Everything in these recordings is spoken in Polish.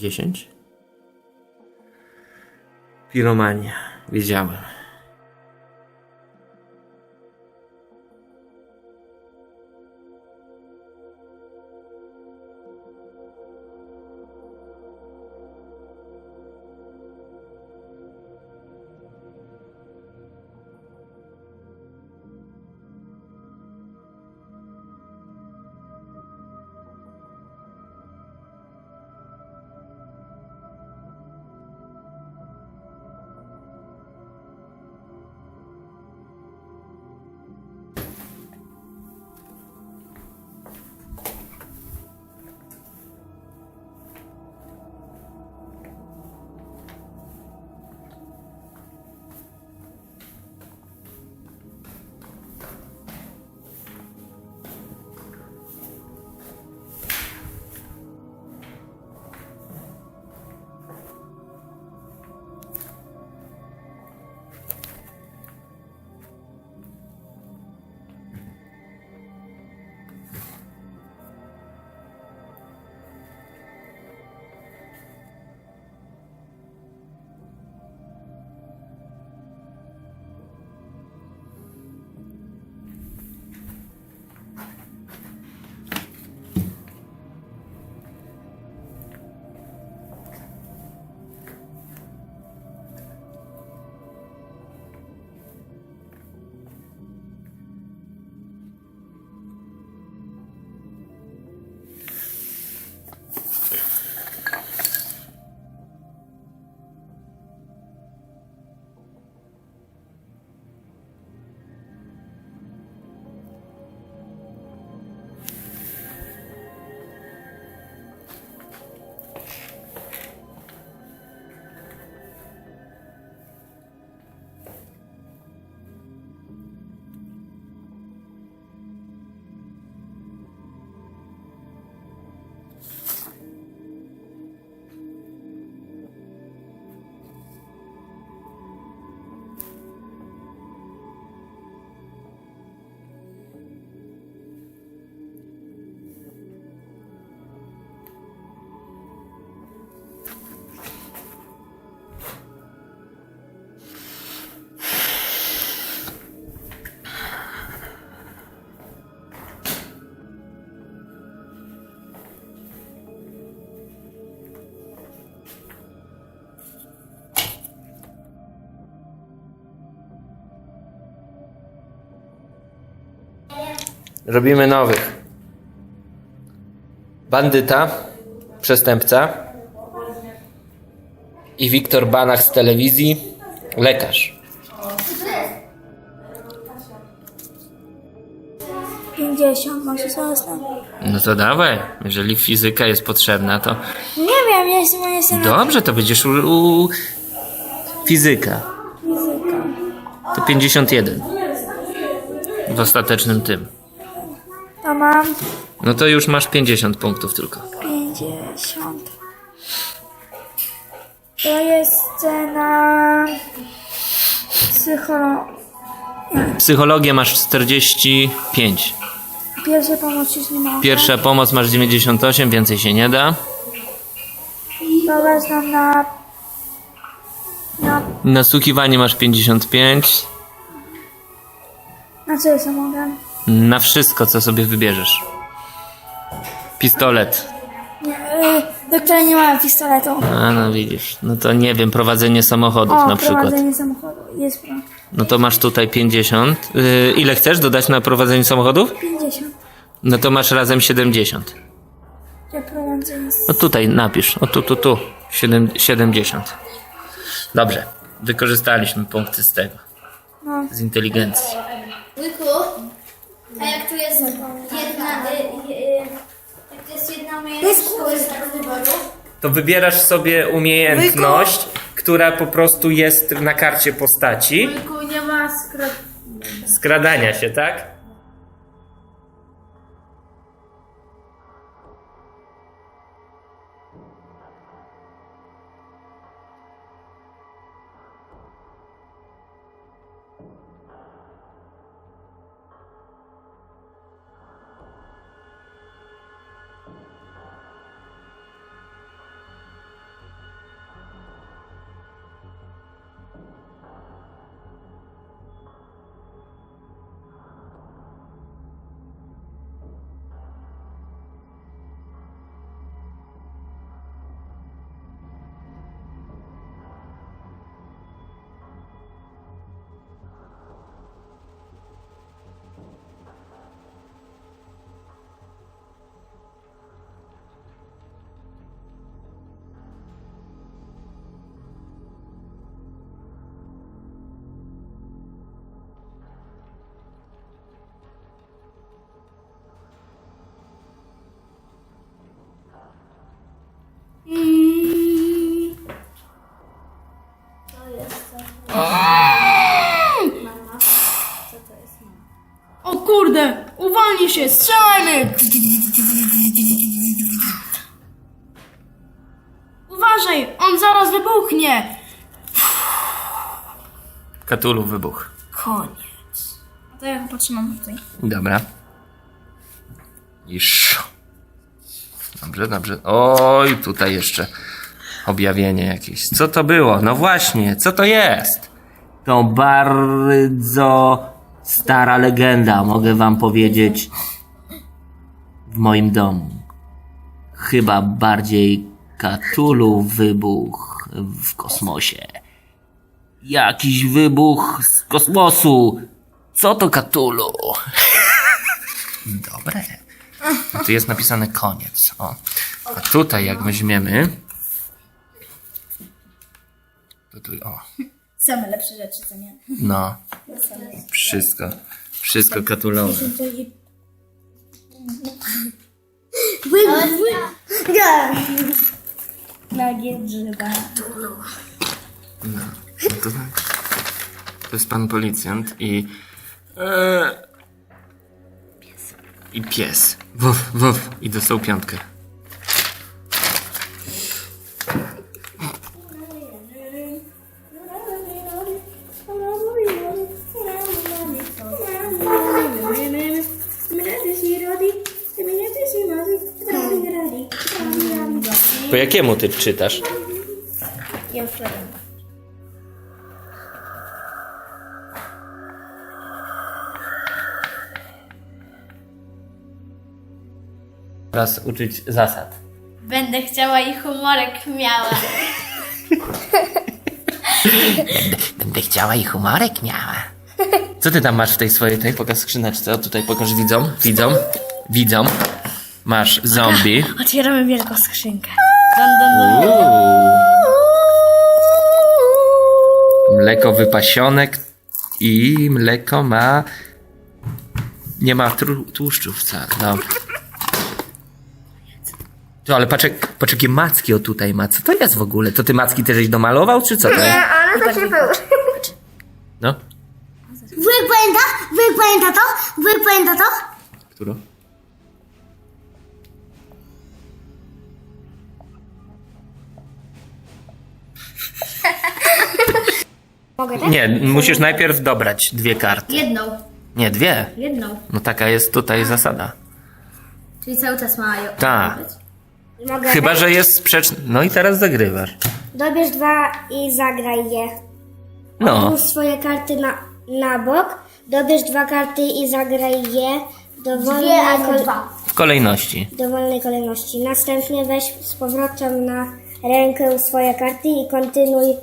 10? Piromania. Wiedziałem. Robimy nowych. Bandyta, przestępca i Wiktor Banach z telewizji, lekarz. 50, może jestem? No to dawaj, jeżeli fizyka jest potrzebna, to Nie wiem, ja jestem, ja jestem na dobrze, to będziesz u, u fizyka. fizyka. To 51 w ostatecznym tym. To mam No to już masz 50 punktów tylko. 50. To jest na psycholo... Psychologię masz 45. Pierwszej pomocy już nie mogę. Pierwsza pomoc masz 98, więcej się nie da. To wezmę na... Na... Nasłuchiwanie masz 55. Na co jeszcze mogę? Na wszystko, co sobie wybierzesz. Pistolet. Nie, do której nie mamy pistoletu. A no widzisz. No to nie wiem, prowadzenie samochodów O, na przykład. prowadzenie samochodu. Jest pro. No to masz tutaj 50. Yy, ile chcesz dodać na prowadzenie samochodów? 50. No to masz razem 70. Że prowadzenie... No tutaj napisz. O tu, tu, tu. Siedem, 70. Dobrze. Wykorzystaliśmy punkty z tego. No. Z inteligencji. Łyku, a jak tu jest jedna, y, y, y, jak tu jest jedna umiejętność szkoły z wyboru, To wybierasz sobie umiejętność, która po prostu jest na karcie postaci. Łyku nie ma. Skradania się, tak? Się, strzelajmy! Uważaj, on zaraz wybuchnie! Katulu wybuch. Koniec. A to ja go potrzymam tutaj. Dobra. Iż. Dobrze, dobrze. Oj, tutaj jeszcze objawienie jakieś. Co to było? No właśnie, co to jest? To bardzo stara legenda, mogę wam powiedzieć. W moim domu. Chyba bardziej Katulu wybuch w kosmosie. Jakiś wybuch z kosmosu. Co to Katulu? Dobre. Tu jest napisane koniec. O. A tutaj jak weźmiemy. To tu, o. Same lepsze rzeczy, co nie? No. Wszystko. Wszystko katulowe. Nagie drzewa. No to, to jest pan policjant i. E, I pies. Wuf, wuf. I dostał piątkę. Jakiemu ty czytasz? Ja wiem. Teraz uczyć zasad. Będę chciała i humorek miała. Będę chciała i humorek miała. Co ty tam masz w tej swojej tej pokaz skrzyneczce? O tutaj pokaż widzom, widzom, widzom. Masz zombie. Otwieramy wielką skrzynkę. Uuu. Mleko wypasionek i mleko ma. Nie ma tru- tłuszczu wcale. Dobra. To, ale patrz, jak- patrz jakie macki o tutaj ma. Co to jest w ogóle? To ty macki też żeś domalował, czy co to jest? ale to się było. No. Wujek pamięta to? Pamięta to? Którą? Mogę tak? Nie, musisz najpierw dobrać dwie karty. Jedną. Nie, dwie. Jedną. No taka jest tutaj zasada. Czyli cały czas ma ją. Tak. Mogę Chyba, że jest sprzeczny. No i teraz zagrywasz. Dobierz dwa i zagraj je. No. Odłóż swoje karty na, na bok. Dobierz dwa karty i zagraj je dowolnej, Dwie, a nie kol- dwa. W kolejności. dowolnej kolejności. Następnie weź z powrotem na rękę swoje karty i kontynuuj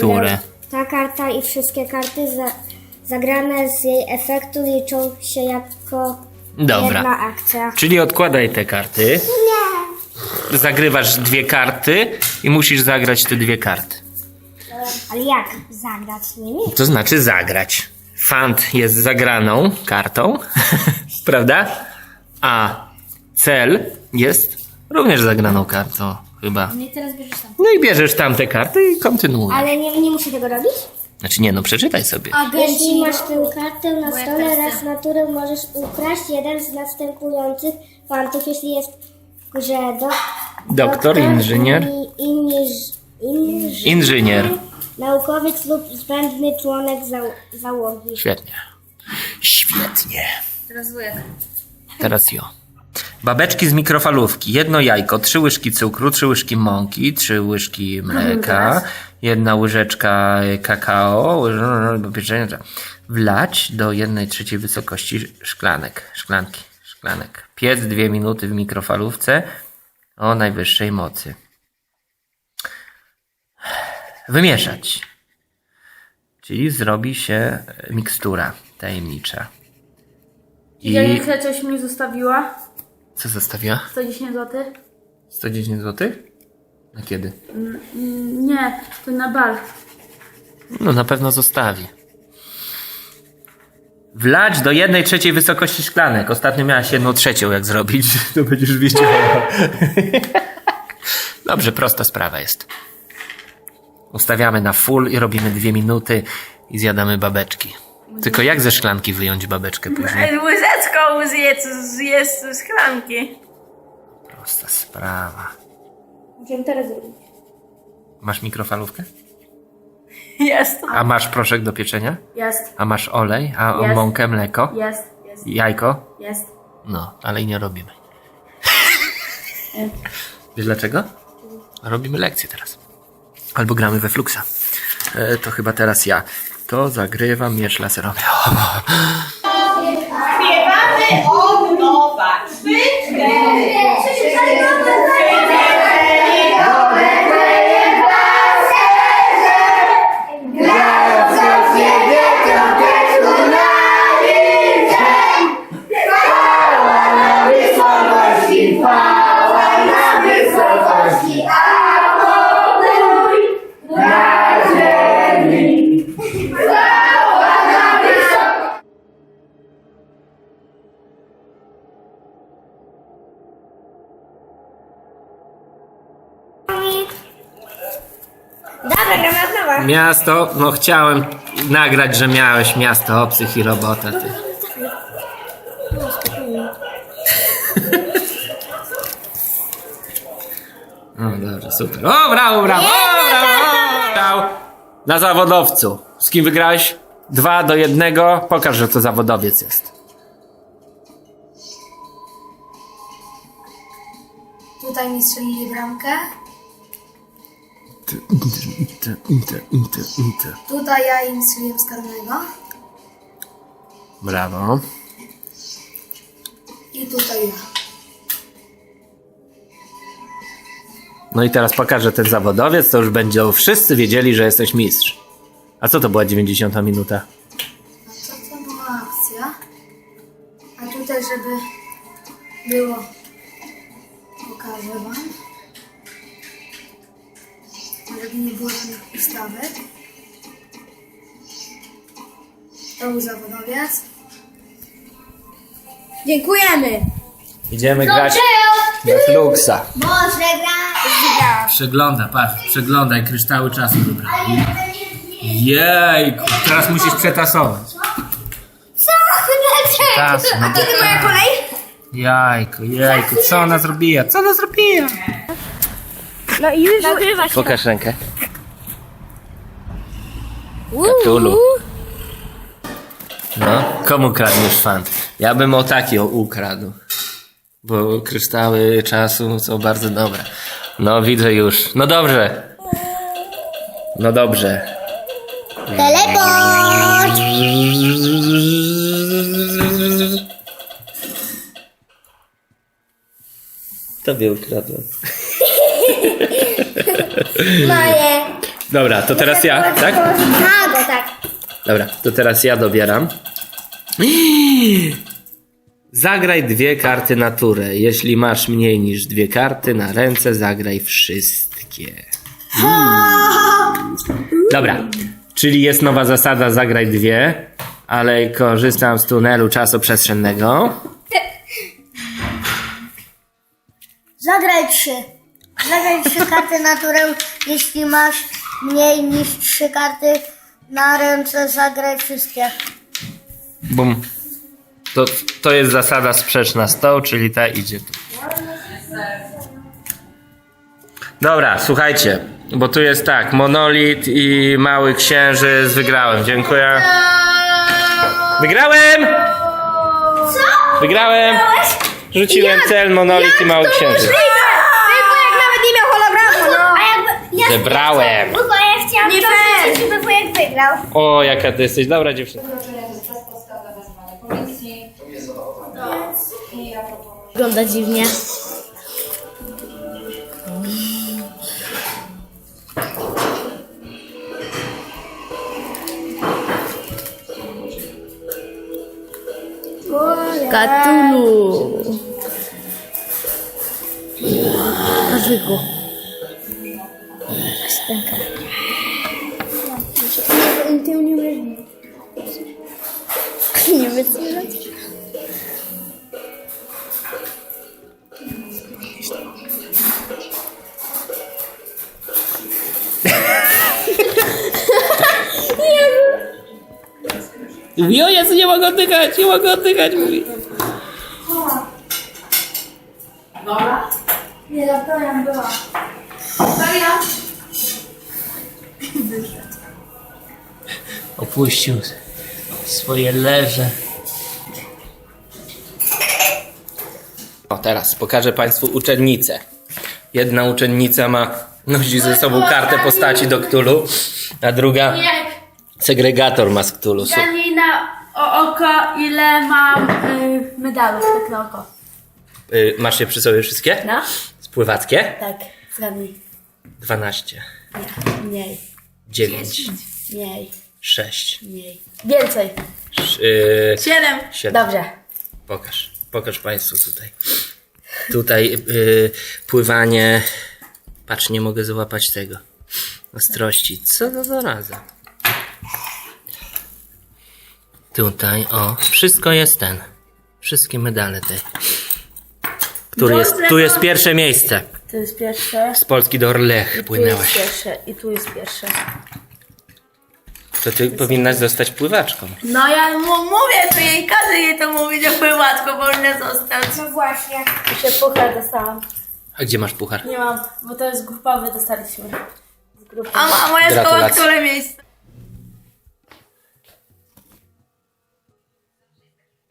turę. Ta karta i wszystkie karty za, zagrane z jej efektu liczą się jako Dobra. jedna akcja. Czyli odkładaj te karty. Nie. Zagrywasz dwie karty i musisz zagrać te dwie karty. Ale jak zagrać nimi? To znaczy zagrać. Fant jest zagraną kartą, prawda? A cel jest również zagraną kartą, chyba. Nie teraz bierzesz tam. No i bierzesz tamte karty i kontynuujesz. Ale nie, nie muszę tego robić? Znaczy nie, no przeczytaj sobie. Jeśli masz tę kartę na stole, raz na turę możesz ukraść jeden z następujących fantów, jeśli jest w grze do, Doktor, inżynier. inniż, inżynier, Inżynier. naukowiec lub zbędny członek zał, załogi. Świetnie. Świetnie. Teraz wujek. Teraz jo. Babeczki z mikrofalówki. Jedno jajko, trzy łyżki cukru, trzy łyżki mąki, trzy łyżki mleka, jedna łyżeczka kakao. Wlać do jednej trzeciej wysokości szklanek, szklanki, szklanek. Piec dwie minuty w mikrofalówce o najwyższej mocy. Wymieszać. Czyli zrobi się mikstura tajemnicza. I Janika coś mi zostawiła. Co zostawiła? 110 zł. 110 zł? Na kiedy? Nie, to na bal. No na pewno zostawi. Wlać do jednej trzeciej wysokości szklanek. Ostatnio miałaś jedną trzecią jak zrobić. To będziesz wiedziała. Dobrze, prosta sprawa jest. Ustawiamy na full i robimy dwie minuty i zjadamy babeczki. Tylko jak ze szklanki wyjąć babeczkę później? Łyżeczką zjedz, zjedz z szklanki. Prosta sprawa. Możemy teraz zrobić. Masz mikrofalówkę? Jest. A masz proszek do pieczenia? Jest. A masz olej? A Jest. mąkę, mleko? Jest. Jest. Jajko? Jest. No, ale i nie robimy. Wiesz dlaczego? Robimy lekcję teraz. Albo gramy we Fluxa. E, to chyba teraz ja. To zagrywam miecz laserowy. Śpiewamy od nowa. Trzy, cztery. Dobra, gramy od nowa. Miasto, no chciałem nagrać, że miałeś miasto obcych i robotę. Ty. No dobrze, super. O, brawo, brawo, brawo, brawo, brawo. Na zawodowcu. Z kim wygrałeś? Dwa do jednego. Pokaż, że to zawodowiec jest. Tutaj mi strzelili bramkę. Inter, inter, inter, inter. Tutaj ja im strzeliłem z karnego. Brawo. I tutaj ja. No i teraz pokażę ten zawodowiec, to już będzie wszyscy wiedzieli, że jesteś mistrz. A co to była 90 minuta? A co to była akcja? A tutaj, żeby było, To był zawodowiec. Dziękujemy! Idziemy grać we Fluxa. Może gra! Przegląda, patrz, przeglądaj, kryształy czasu wybrał. Jejku, teraz musisz przetasować. Co? Czas, no bo... Kiedy moja kolej? Jajku, jejku, co ona zrobiła? Co ona zrobiła? No i już. Pokaż rękę. Katulu. No, komu kradniesz fant? Ja bym o taki ukradł. Bo kryształy czasu są bardzo dobre. No, widzę już. No dobrze. No dobrze. Teleport! Tobie ukradłem. Moje. Dobra, to teraz ja, tak? Tak, tak. Dobra, to teraz ja dobieram. Zagraj dwie karty na turę. Jeśli masz mniej niż dwie karty na ręce, zagraj wszystkie. Mm. Dobra, czyli jest nowa zasada zagraj dwie, ale korzystam z tunelu czasoprzestrzennego. Zagraj trzy. Zagraj trzy karty naturę. Jeśli masz mniej niż trzy karty na ręce, zagraj wszystkie. Bum. To, to jest zasada sprzeczna z tą, czyli ta idzie tu. Dobra, słuchajcie, bo tu jest tak, monolit i mały księżyc, wygrałem, dziękuję. Wygrałem! Co? Wygrałem! Rzuciłem cel, monolit i mały księżyc. Tylko jak nawet nie miał hologramu, no. A jakby... Ja Wybrałem! Tylko ja chciałam Nie to fair. rzucić, żeby wujek wygrał. O, jaka ty jesteś dobra dziewczyna. Wygląda dziwnie. Katulu. Kazyku. Ty nie umiesz. Nie wytrzymać. Mówi, o Jezu, nie mogę oddychać, nie mogę oddychać, mówi. Nie, to ja była. Opuścił swoje leże. O, teraz pokażę Państwu uczennicę. Jedna uczennica ma, nosi ze sobą kartę postaci do Ktulu, a druga segregator ma z Ktulu. Janina o oko, ile mam y, medalów tak na oko. Y, masz je przy sobie wszystkie? No? Spływackie? Tak, zgadnij. 12, Mniej, 9, mniej, 6, mniej. Więcej. yy, Siedem. 7. Dobrze. Pokaż, pokaż Państwu tutaj. Tutaj y, pływanie. Patrz, nie mogę złapać tego. Ostrości. Co za raza? Tutaj, o, wszystko jest ten. Wszystkie medale te. Który jest, tu jest pierwsze miejsce. To jest pierwsze. Z Polski do Orlech Tu jest płynęłaś. pierwsze i tu jest pierwsze. To ty powinnaś zostać pływaczką. No ja mu mówię, to jej każę jej to mówić, że pływacko wolne zostać. No właśnie. I się puchar dostałam. A gdzie masz puchar? Nie mam, bo to jest grupowy, dostaliśmy. Z grupy. A, a moja szkoła, Gratulacje. które miejsce?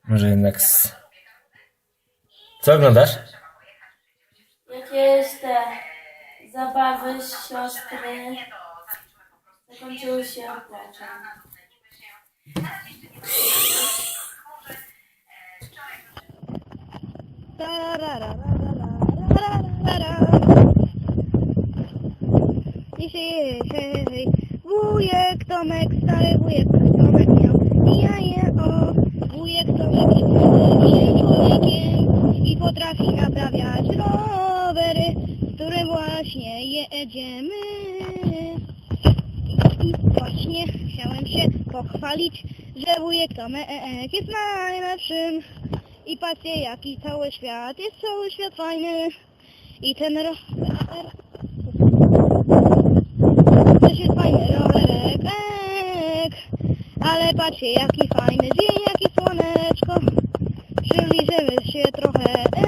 Może jednak z... Co oglądasz? Jakieś te zabawy siostry zakończyły się płaczem. Hej, hej, hej. Wujek Tomek, stary wujek Tomek miał jaje, o. Wujek Tomek jest człowiekiem i potrafi naprawiać rowery, z którym właśnie jedziemy. Właśnie chciałem się pochwalić, że wujek Tomek jest najlepszym. I patrzcie jaki cały świat, jest cały świat fajny. I ten rower też jest fajny rowerek, ek. ale patrzcie jaki fajny dzień, jakie słoneczko, przybliżymy się trochę, e.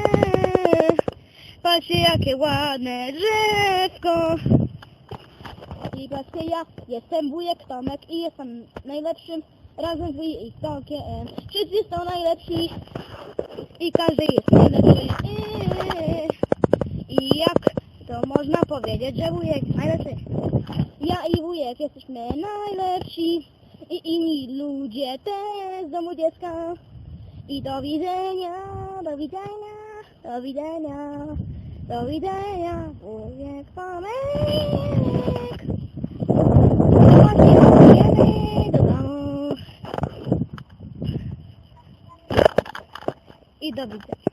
patrzcie jakie ładne drzewko. I patrzcie ja jestem wujek Tomek i jestem najlepszym razem z wujkiem. Wszyscy są najlepsi i każdy jest najlepszy. E. I jak to można powiedzieć, że wujek najlepszy? Ja i wujek jesteśmy najlepsi i inni ludzie też z domu dziecka. I do widzenia, do widzenia, do widzenia, do widzenia, wujek Tomek. Właśnie idziemy do domu. I do widzenia.